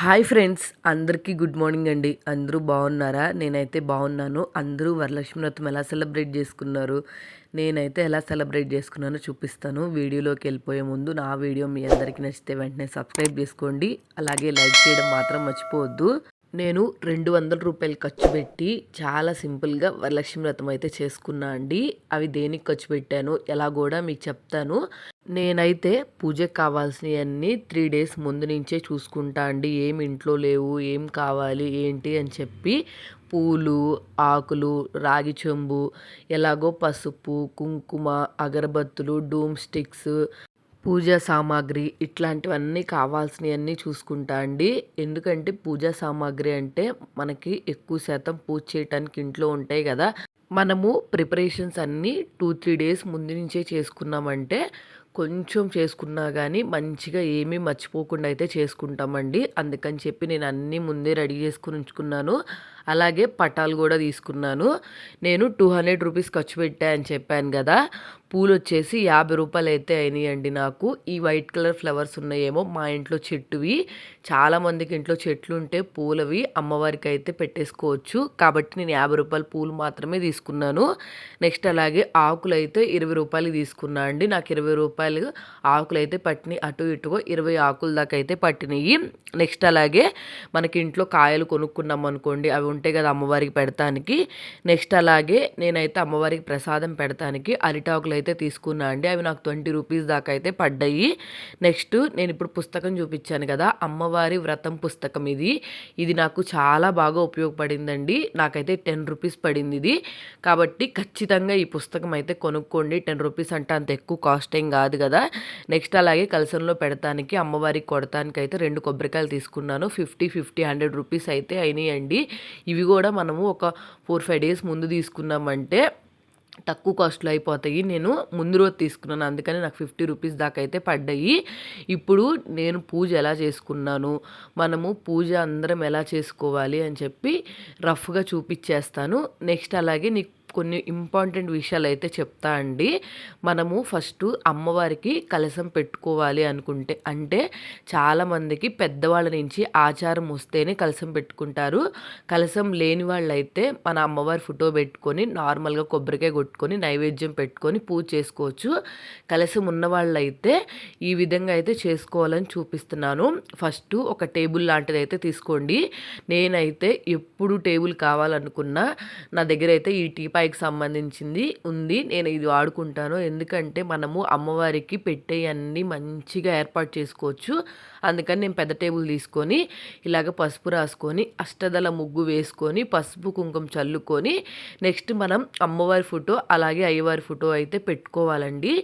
Hi friends అందరికీ good morning అండి. అందరూ బాగున్నారా? నేనైతే బాగున్నాను. అందరూ వరలక్ష్మి వ్రతం ఎలా సెలబ్రేట్ చేసుకున్నారు? నేనైతే ఎలా సెలబ్రేట్ చేసుకున్నానో చూపిస్తాను. వీడియోలోకి వెళ్ళిపోయే ముందు నా వీడియో మీ అందరికీ నచ్చితే వెంటనే సబ్స్క్రైబ్ చేసుకోండి. అలాగే లైక్ చేయడం మాత్రం మర్చిపోవద్దు. నేను రెండు వందల రూపాయలు ఖర్చు పెట్టి చాలా సింపుల్గా వరలక్ష్మి వ్రతం అయితే చేసుకున్నా అండి. అవి దేనికి ఖర్చు పెట్టాను? ఎలా కూడా మీకు చెప్తాను. నేనైతే పూజకు కావాల్సినవన్నీ త్రీ డేస్ ముందు నుంచే చూసుకుంటా అండి. ఏం ఇంట్లో లేవు ఏం కావాలి ఏంటి అని చెప్పి పూలు ఆకులు రాగి చెంబు ఎలాగో పసుపు కుంకుమ అగరబత్తులు డూమ్ స్టిక్స్ పూజా సామాగ్రి ఇట్లాంటివన్నీ కావాల్సినవన్నీ చూసుకుంటా అండి. ఎందుకంటే పూజా సామాగ్రి అంటే మనకి ఎక్కువ శాతం పూజ చేయటానికి ఇంట్లో ఉంటాయి కదా. మనము ప్రిపరేషన్స్ అన్నీ టూ త్రీ డేస్ ముందు నుంచే చేసుకున్నామంటే కొంచెం చేసుకున్నా కానీ మంచిగా ఏమీ మర్చిపోకుండా అయితే చేసుకుంటామండి. అందుకని చెప్పి నేను అన్నీ ముందే రెడీ చేసుకుని ఉంచుకున్నాను. అలాగే పటాలు కూడా తీసుకున్నాను. నేను టూ హండ్రెడ్ రూపీస్ ఖర్చు పెట్టా అని చెప్పాను కదా. పూలు వచ్చేసి యాభై రూపాయలు అయితే అయినాయండి నాకు. ఈ వైట్ కలర్ ఫ్లవర్స్ ఉన్నాయేమో మా ఇంట్లో చెట్టువి. చాలామందికి ఇంట్లో చెట్లు ఉంటే పూలవి అమ్మవారికి అయితే పెట్టేసుకోవచ్చు. కాబట్టి నేను యాభై రూపాయల పూలు మాత్రమే తీసుకున్నాను. నెక్స్ట్ అలాగే ఆకులు అయితే ఇరవై రూపాయలు తీసుకున్నా అండి. నాకు ఇరవై రూపాయలు ఆకులు అయితే పట్టినాయి. అటు ఇటుగా ఇరవై ఆకుల దాకా అయితే పట్టినాయి. నెక్స్ట్ అలాగే మనకి ఇంట్లో కాయలు కొనుక్కున్నాం అనుకోండి అవి ఉంటాయి కదా అమ్మవారికి పెడతానికి. నెక్స్ట్ అలాగే నేనైతే అమ్మవారికి ప్రసాదం పెడతానికి. అరిటాకులు అయితే తీసుకున్నా అండి. అవి నాకు ట్వంటీ రూపీస్ దాకా అయితే పడ్డాయి. నెక్స్ట్ నేను ఇప్పుడు పుస్తకం చూపించాను కదా. అమ్మవారి వ్రతం పుస్తకం ఇది. ఇది నాకు చాలా బాగా ఉపయోగపడిందండి. నాకైతే టెన్ రూపీస్ పడింది ఇది. కాబట్టి ఖచ్చితంగా ఈ పుస్తకం అయితే కొనుక్కోండి. టెన్ రూపీస్ అంటే అంత ఎక్కువ కాస్ట్ ఏం కాదు కదా. నెక్స్ట్ అలాగే కలసంలో పెడతానికి అమ్మవారికి కొడతానికి అయితే రెండు కొబ్బరికాయలు తీసుకున్నాను. ఫిఫ్టీ ఫిఫ్టీ హండ్రెడ్ రూపీస్ అయితే అయినాయండి. ఇవి కూడా మనము ఒక ఫోర్ ఫైవ్ డేస్ ముందు తీసుకున్నామంటే తక్కువ కాస్ట్లో అయిపోతాయి. నేను ముందు రోజు తీసుకున్నాను. అందుకని నాకు ఫిఫ్టీ రూపీస్ దాకా అయితే పడ్డాయి. ఇప్పుడు నేను పూజ ఎలా చేసుకున్నాను? మనము పూజ అందరం ఎలా చేసుకోవాలి అని చెప్పి రఫ్గా చూపించేస్తాను. నెక్స్ట్ అలాగే నీకు కొన్ని ఇంపార్టెంట్ విషయాలు అయితే చెప్తా అండి. మనము ఫస్ట్ అమ్మవారికి కలసం పెట్టుకోవాలి అనుకుంటే అంటే చాలామందికి పెద్దవాళ్ళ నుంచి ఆచారం వస్తేనే కలసం పెట్టుకుంటారు. కలసం లేని వాళ్ళైతే మన అమ్మవారి ఫోటో పెట్టుకొని నార్మల్గా కొబ్బరికాయ కొట్టుకొని నైవేద్యం పెట్టుకొని పూజ చేసుకోవచ్చు. కలసం ఉన్న వాళ్ళైతే ఈ విధంగా అయితే చేసుకోవాలని చూపిస్తున్నాను. ఫస్ట్ ఒక టేబుల్ లాంటిది అయితే తీసుకోండి. నేనైతే ఎప్పుడు టేబుల్ కావాలనుకున్నా నా దగ్గర అయితే ఈ టీపాయ్ అమ్మాయికి సంబంధించింది ఉంది. నేను ఇది వాడుకుంటాను. ఎందుకంటే మనము అమ్మవారికి పెట్టేయన్నీ మంచిగా ఏర్పాటు చేసుకోవచ్చు. అందుకని నేను పెద్ద టేబుల్ తీసుకొని ఇలాగ పసుపు రాసుకొని అష్టదల ముగ్గు వేసుకొని పసుపు కుంకుమ చల్లుకొని నెక్స్ట్ మనం అమ్మవారి ఫోటో అలాగే అయ్యవారి ఫోటో అయితే పెట్టుకోవాలండి.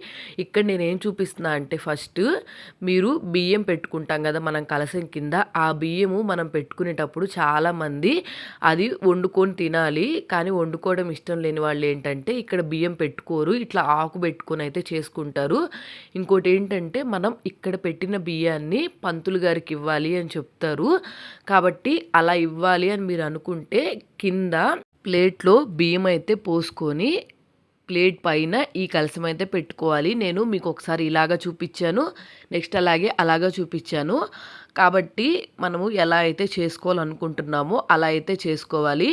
ఇక్కడ నేను ఏం చూపిస్తున్నా అంటే ఫస్ట్ మీరు బియ్యం పెట్టుకుంటాం కదా మనం కలసం కింద. ఆ బియ్యము మనం పెట్టుకునేటప్పుడు చాలామంది అది వండుకొని తినాలి. కానీ వండుకోవడం ఇష్టం లేని వాళ్ళు ఏంటంటే ఇక్కడ బియ్యం పెట్టుకోరు ఇట్లా ఆకు పెట్టుకొని అయితే చేసుకుంటారు. ఇంకోటి ఏంటంటే మనం ఇక్కడ పెట్టిన బియ్యాన్ని పంతులు గారికి ఇవ్వాలి అని చెప్తారు. కాబట్టి అలా ఇవ్వాలి అని మీరు అనుకుంటే కింద ప్లేట్లో బియ్యం అయితే పోసుకొని ప్లేట్ పైన ఈ కలసం అయితే పెట్టుకోవాలి. నేను మీకు ఒకసారి ఇలాగా చూపించాను. నెక్స్ట్ అలాగే అలాగా చూపించాను. కాబట్టి మనము ఎలా అయితే చేసుకోవాలనుకుంటున్నామో అలా అయితే చేసుకోవాలి.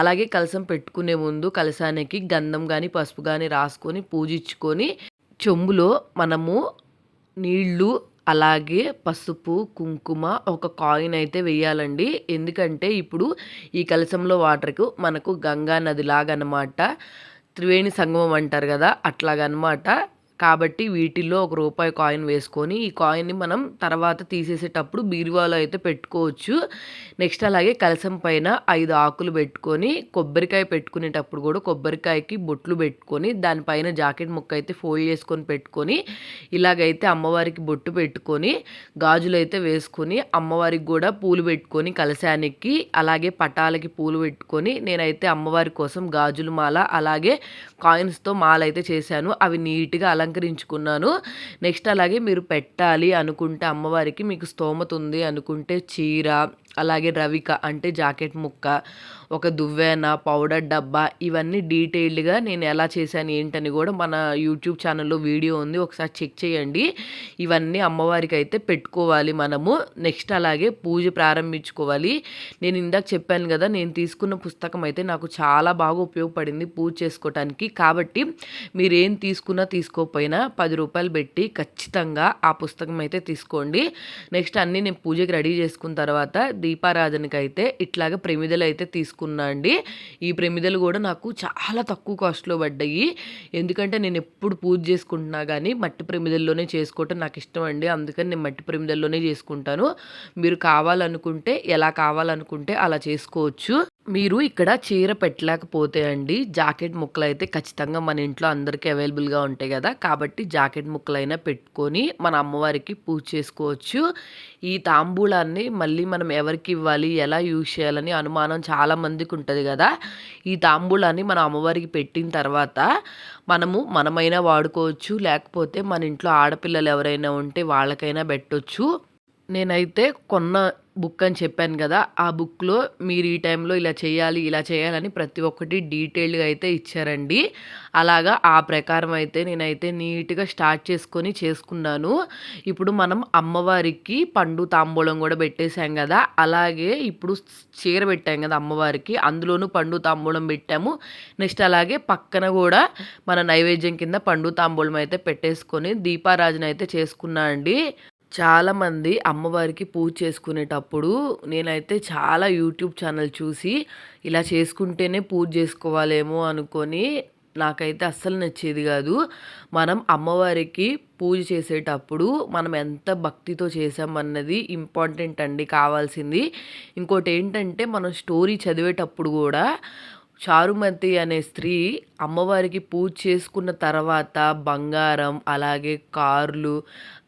అలాగే కలసం పెట్టుకునే ముందు కలసానికి గంధం కానీ పసుపు కానీ రాసుకొని పూజించుకొని చెంబులో మనము నీళ్ళు అలాగే పసుపు కుంకుమ ఒక కాయిన్ అయితే వేయాలండి. ఎందుకంటే ఇప్పుడు ఈ కలసంలో వాటర్కు మనకు గంగా నది అన్నమాట త్రివేణి సంగమం అంటారు కదా అట్లాగనమాట. కాబట్టి వీటిల్లో ఒక రూపాయి కాయిన్ వేసుకొని ఈ కాయిన్ని మనం తర్వాత తీసేసేటప్పుడు బీరువాలో అయితే పెట్టుకోవచ్చు. నెక్స్ట్ అలాగే కలసం పైన ఐదు ఆకులు పెట్టుకొని కొబ్బరికాయ పెట్టుకునేటప్పుడు కూడా కొబ్బరికాయకి బొట్లు పెట్టుకొని దానిపైన జాకెట్ ముక్క అయితే ఫోల్డ్ చేసుకొని పెట్టుకొని ఇలాగైతే అమ్మవారికి బొట్టు పెట్టుకొని గాజులు అయితే వేసుకొని అమ్మవారికి కూడా పూలు పెట్టుకొని కలశానికి అలాగే పటాలకి పూలు పెట్టుకొని నేనైతే అమ్మవారి కోసం గాజులు మాల అలాగే కాయిన్స్తో మాల అయితే చేశాను. అవి నీట్గా అలా అలంకరించుకున్నాను. నెక్స్ట్ అలాగే మీరు పెట్టాలి అనుకుంటే అమ్మవారికి మీకు స్తోమత ఉంది అనుకుంటే చీర అలాగే రవిక అంటే జాకెట్ ముక్క ఒక దువ్వెన పౌడర్ డబ్బా ఇవన్నీ డీటెయిల్డ్గా నేను ఎలా చేశాను ఏంటని కూడా మన యూట్యూబ్ ఛానల్లో వీడియో ఉంది ఒకసారి చెక్ చేయండి. ఇవన్నీ అమ్మవారికి అయితే పెట్టుకోవాలి మనము. నెక్స్ట్ అలాగే పూజ ప్రారంభించుకోవాలి. నేను ఇందాక చెప్పాను కదా నేను తీసుకున్న పుస్తకం అయితే నాకు చాలా బాగా ఉపయోగపడింది పూజ చేసుకోవటానికి కాబట్టి మీరు ఏం తీసుకున్నా తీసుకోకపోయినా పది రూపాయలు పెట్టి ఖచ్చితంగా ఆ పుస్తకం అయితే తీసుకోండి. నెక్స్ట్ అన్నీ నేను పూజకి రెడీ చేసుకున్న తర్వాత దీపారాధనకి అయితే ఇట్లాగ ప్రమిదలు అయితే తీసుకున్నా అండి. ఈ ప్రమిదలు కూడా నాకు చాలా తక్కువ కాస్ట్లో పడ్డాయి. ఎందుకంటే నేను ఎప్పుడు పూజ చేసుకుంటున్నా కానీ మట్టి ప్రమిదల్లోనే చేసుకోవటం నాకు ఇష్టం అండి. అందుకని నేను మట్టి ప్రమిదల్లోనే చేసుకుంటాను. మీరు కావాలనుకుంటే ఎలా కావాలనుకుంటే అలా చేసుకోవచ్చు. మీరు ఇక్కడ చీర పెట్టలేకపోతే అండి జాకెట్ ముక్కలు అయితే ఖచ్చితంగా మన ఇంట్లో అందరికీ అవైలబుల్గా ఉంటాయి కదా. కాబట్టి జాకెట్ ముక్కలైనా పెట్టుకొని మన అమ్మవారికి పూజ చేసుకోవచ్చు. ఈ తాంబూలాన్ని మళ్ళీ మనం ఎవరికి ఇవ్వాలి ఎలా యూజ్ చేయాలని అనుమానం చాలా మందికి ఉంటుంది కదా. ఈ తాంబూలాన్ని మన అమ్మవారికి పెట్టిన తర్వాత మనము మనమైనా వాడుకోవచ్చు లేకపోతే మన ఇంట్లో ఆడపిల్లలు ఎవరైనా ఉంటే వాళ్ళకైనా పెట్టొచ్చు. నేనైతే కొన్న బుక్ అని చెప్పాను కదా ఆ బుక్లో మీరు ఈ టైంలో ఇలా చేయాలి ఇలా చేయాలని ప్రతి ఒక్కటి డీటెయిల్డ్గా అయితే ఇచ్చారండి. అలాగా ఆ ప్రకారం అయితే నేనైతే నీట్గా స్టార్ట్ చేసుకొని చేసుకున్నాను. ఇప్పుడు మనం అమ్మవారికి పండు తాంబూలం కూడా పెట్టేశాం కదా అలాగే ఇప్పుడు చీర పెట్టాం కదా అమ్మవారికి అందులోనూ పండు తాంబూలం పెట్టాము. నెక్స్ట్ అలాగే పక్కన కూడా మన నైవేద్యం కింద పండు తాంబూలం అయితే పెట్టేసుకొని దీపారాజన అయితే చేసుకున్నా అండి. చాలామంది అమ్మవారికి పూజ చేసుకునేటప్పుడు నేనైతే చాలా యూట్యూబ్ ఛానల్ చూసి ఇలా చేసుకుంటేనే పూజ చేసుకోవాలేమో అనుకొని నాకైతే అస్సలు నచ్చేది కాదు. మనం అమ్మవారికి పూజ చేసేటప్పుడు మనం ఎంత భక్తితో చేసామన్నది ఇంపార్టెంట్ అండి కావాల్సింది. ఇంకోటి ఏంటంటే మనం స్టోరీ చదివేటప్పుడు కూడా చారుమతి అనే స్త్రీ అమ్మవారికి పూజ చేసుకున్న తర్వాత బంగారం అలాగే కార్లు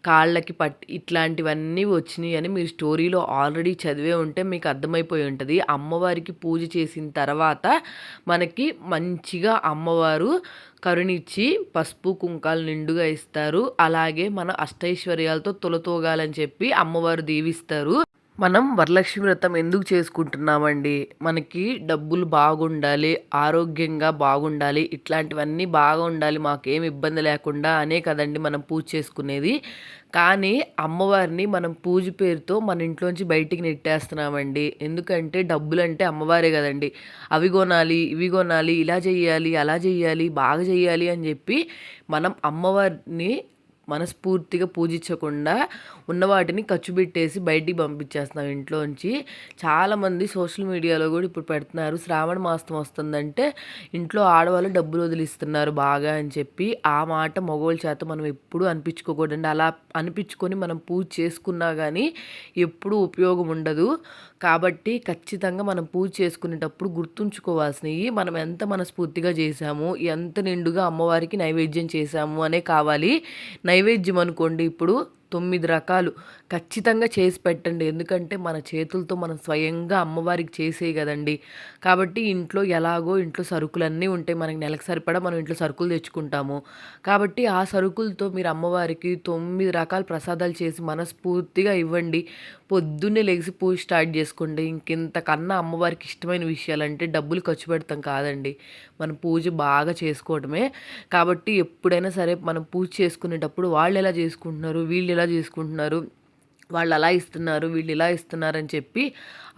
కాళ్ళకి పట్టి ఇట్లాంటివన్నీ వచ్చినాయి అని మీరు స్టోరీలో ఆల్రెడీ చదివే ఉంటే మీకు అర్థమైపోయి ఉంటుంది. అమ్మవారికి పూజ చేసిన తర్వాత మనకి మంచిగా అమ్మవారు కరుణిచ్చి పసుపు కుంకాలు నిండుగా ఇస్తారు. అలాగే మన అష్టైశ్వర్యాలతో తొలతోగాలని చెప్పి అమ్మవారు దీవిస్తారు. మనం వరలక్ష్మి వ్రతం ఎందుకు చేసుకుంటున్నామండి? మనకి డబ్బులు బాగుండాలి ఆరోగ్యంగా బాగుండాలి ఇట్లాంటివన్నీ బాగా ఉండాలి మాకేం ఇబ్బంది లేకుండా అనే కదండి మనం పూజ చేసుకునేది. కానీ అమ్మవారిని మనం పూజ పేరుతో మన ఇంట్లోంచి బయటికి నెట్టేస్తున్నామండి. ఎందుకంటే డబ్బులు అంటే అమ్మవారే కదండి. అవి కొనాలి ఇవి కొనాలి ఇలా చేయాలి అలా చేయాలి బాగా చేయాలి అని చెప్పి మనం అమ్మవారిని మనస్ఫూర్తిగా పూజించకుండా ఉన్న వాటిని ఖర్చు పెట్టేసి బయటికి పంపించేస్తున్నాం ఇంట్లోంచి. చాలామంది సోషల్ మీడియాలో కూడా ఇప్పుడు పెడుతున్నారు శ్రావణ మాసం వస్తుందంటే ఇంట్లో ఆడవాళ్ళు డబ్బులు వదిలిస్తున్నారు బాగా అని చెప్పి. ఆ మాట మగవాళ్ళ చేత మనం ఎప్పుడూ అనిపించుకోకూడదండి. అలా అనిపించుకొని మనం పూజ చేసుకున్నా కానీ ఎప్పుడూ ఉపయోగం ఉండదు. కాబట్టి ఖచ్చితంగా మనం పూజ చేసుకునేటప్పుడు గుర్తుంచుకోవాల్సినవి మనం ఎంత మనస్ఫూర్తిగా చేసాము ఎంత నిండుగా అమ్మవారికి నైవేద్యం చేశాము అనే కావాలి. నైవేద్యం అనుకోండి ఇప్పుడు. తొమ్మిది రకాలు ఖచ్చితంగా చేసి పెట్టండి. ఎందుకంటే మన చేతులతో మనం స్వయంగా అమ్మవారికి చేసే కదండి. కాబట్టి ఇంట్లో ఎలాగో ఇంట్లో సరుకులన్నీ ఉంటాయి మనకి నెలకు సరిపడా మనం ఇంట్లో సరుకులు తెచ్చుకుంటాము. కాబట్టి ఆ సరుకులతో మీరు అమ్మవారికి తొమ్మిది రకాల ప్రసాదాలు చేసి మనస్ఫూర్తిగా ఇవ్వండి. పొద్దున్నే లెగిసి పూజ స్టార్ట్ చేసుకోండి. ఇంకెంతకన్నా అమ్మవారికి ఇష్టమైన విషయాలు అంటే డబ్బులు ఖర్చు పెడతాం కాదండి. మనం పూజ బాగా చేసుకోవడమే కాబట్టి ఎప్పుడైనా సరే మనం పూజ చేసుకునేటప్పుడు వాళ్ళు ఎలా చేసుకుంటున్నారు? వీళ్ళు ఎలా చేసుకుంటున్నారు వాళ్ళు అలా ఇస్తున్నారు వీళ్ళు ఇలా ఇస్తున్నారని చెప్పి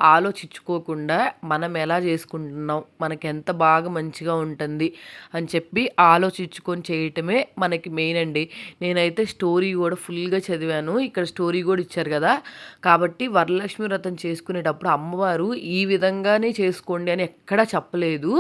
ఆలోచించుకోకుండా మనం ఎలా చేసుకుంటున్నాం మనకి ఎంత బాగా మంచిగా ఉంటుంది అని చెప్పి ఆలోచించుకొని చేయటమే మనకి మెయిన్ అండి. నేనైతే స్టోరీ కూడా ఫుల్గా చదివాను. ఇక్కడ స్టోరీ కూడా ఇచ్చారు కదా. కాబట్టి వరలక్ష్మి వ్రతం చేసుకునేటప్పుడు అమ్మవారు ఈ విధంగానే చేసుకోండి అని ఎక్కడా చెప్పలేదు.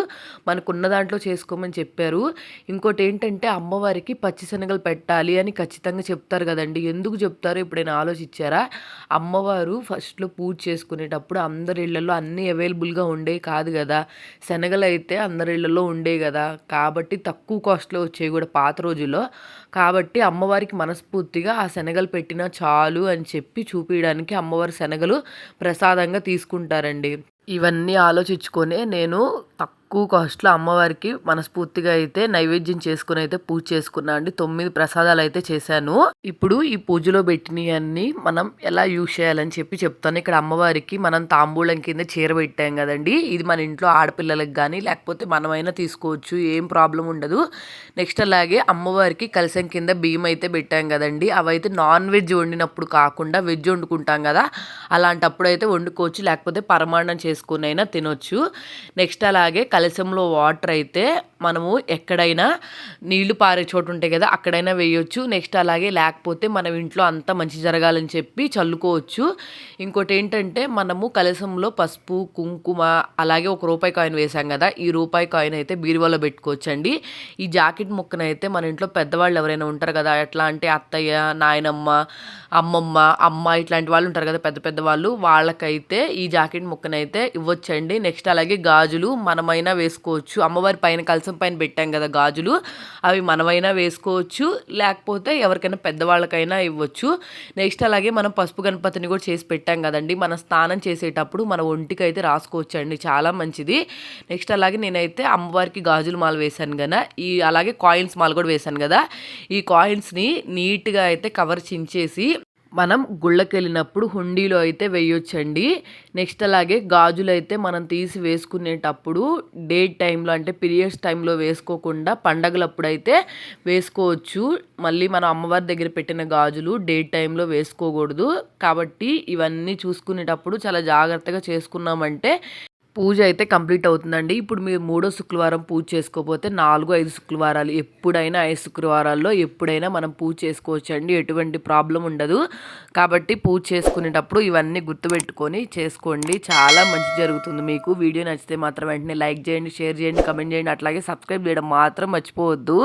మనకున్న దాంట్లో చేసుకోమని చెప్పారు. ఇంకోటి ఏంటంటే అమ్మవారికి పచ్చిశనగలు పెట్టాలి అని ఖచ్చితంగా చెప్తారు కదండి. ఎందుకు చెప్తారో ఎప్పుడైనా ఆలోచించారా? అమ్మవారు ఫస్ట్లో పూజ చేసుకునేటప్పుడు అందరి ఇళ్ళలో అన్నీ అవైలబుల్గా ఉండే కాదు కదా. శనగలు అయితే అందరి ఇళ్ళలో ఉండే కదా. కాబట్టి తక్కువ కాస్ట్లో వచ్చేవి కూడా పాత రోజుల్లో. కాబట్టి అమ్మవారికి మనస్ఫూర్తిగా ఆ శనగలు పెట్టినా చాలు అని చెప్పి చూపించడానికి అమ్మవారి శనగలు ప్రసాదంగా తీసుకుంటారండి. ఇవన్నీ ఆలోచించుకొనే నేను తక్కువ తక్కువ కాస్ట్లో అమ్మవారికి మనస్ఫూర్తిగా అయితే నైవేద్యం చేసుకుని అయితే పూజ చేసుకున్నా అండి. తొమ్మిది ప్రసాదాలు అయితే చేశాను. ఇప్పుడు ఈ పూజలో పెట్టినవన్నీ మనం ఎలా యూజ్ చేయాలని చెప్పి చెప్తాను. ఇక్కడ అమ్మవారికి మనం తాంబూలం కింద చీర పెట్టాం కదండి. ఇది మన ఇంట్లో ఆడపిల్లలకు కానీ లేకపోతే మనమైనా తీసుకోవచ్చు. ఏం ప్రాబ్లం ఉండదు. నెక్స్ట్ అలాగే అమ్మవారికి కలసం కింద బియ్యం అయితే పెట్టాం కదండి. అవైతే నాన్ వెజ్ వండినప్పుడు కాకుండా వెజ్ వండుకుంటాం కదా. అలాంటప్పుడు అయితే వండుకోవచ్చు. లేకపోతే పరమాన్నం చేసుకుని అయినా తినొచ్చు. నెక్స్ట్ అలాగే కలశంలో వాటర్ అయితే మనము ఎక్కడైనా నీళ్ళు పారే చోటు ఉంటాయి కదా అక్కడైనా వేయొచ్చు. నెక్స్ట్ అలాగే లేకపోతే మనం ఇంట్లో అంతా మంచి జరగాలని చెప్పి చల్లుకోవచ్చు. ఇంకోటి ఏంటంటే మనము కలశంలో పసుపు కుంకుమ అలాగే ఒక రూపాయి కాయిన్ వేసాం కదా ఈ రూపాయి కాయిన్ అయితే బీరువాలో పెట్టుకోవచ్చు అండి ఈ జాకెట్ ముక్కనైతే మన ఇంట్లో పెద్దవాళ్ళు ఎవరైనా ఉంటారు కదా ఎట్లా అంటే అత్తయ్య నాయనమ్మ అమ్మమ్మ అమ్మ ఇట్లాంటి వాళ్ళు ఉంటారు కదా పెద్ద పెద్ద వాళ్ళు వాళ్ళకైతే ఈ జాకెట్ ముక్కనైతే ఇవ్వచ్చండి. నెక్స్ట్ అలాగే గాజులు మనమైనా వేసుకోవచ్చు. అమ్మవారి పైన కలసం పైన పెట్టాం కదా గాజులు. అవి మనమైనా వేసుకోవచ్చు. లేకపోతే ఎవరికైనా పెద్దవాళ్ళకైనా ఇవ్వచ్చు. నెక్స్ట్ అలాగే మనం పసుపు గణపతిని కూడా చేసి పెట్టాం కదండి. మనం స్నానం చేసేటప్పుడు మన ఒంటికి అయితే రాసుకోవచ్చు అండి చాలా మంచిది. నెక్స్ట్ అలాగే నేనైతే అమ్మవారికి గాజులు మాల వేశాను కదా. ఈ అలాగే కాయిన్స్ మాల కూడా వేశాను కదా. ఈ కాయిన్స్ని నీట్గా అయితే కవర్ చించేసి మనం గుళ్ళకి వెళ్ళినప్పుడు హుండీలో అయితే వేయొచ్చండి. నెక్స్ట్ అలాగే గాజులు అయితే మనం తీసి వేసుకునేటప్పుడు డేట్ టైంలో అంటే పీరియడ్స్ టైంలో వేసుకోకుండా పండగలప్పుడు అయితే వేసుకోవచ్చు. మళ్ళీ మనం అమ్మవారి దగ్గర పెట్టిన గాజులు డేట్ టైంలో వేసుకోకూడదు. కాబట్టి ఇవన్నీ చూసుకునేటప్పుడు చాలా జాగ్రత్తగా చేసుకున్నామంటే పూజ అయితే కంప్లీట్ అవుతుందండి. ఇప్పుడు మీరు మూడో శుక్రవారం పూజ చేసుకోకపోతే నాలుగు ఐదు శుక్రవారాలు ఎప్పుడైనా ఐదు శుక్రవారాల్లో ఎప్పుడైనా మనం పూజ చేసుకోవచ్చు అండి ఎటువంటి ప్రాబ్లం ఉండదు. కాబట్టి పూజ చేసుకునేటప్పుడు ఇవన్నీ గుర్తుపెట్టుకొని చేసుకోండి. చాలా మంచి జరుగుతుంది మీకు. వీడియో నచ్చితే మాత్రం వెంటనే లైక్ చేయండి షేర్ చేయండి కమెంట్ చేయండి. అట్లాగే సబ్స్క్రైబ్ చేయడం మాత్రం మర్చిపోవద్దు.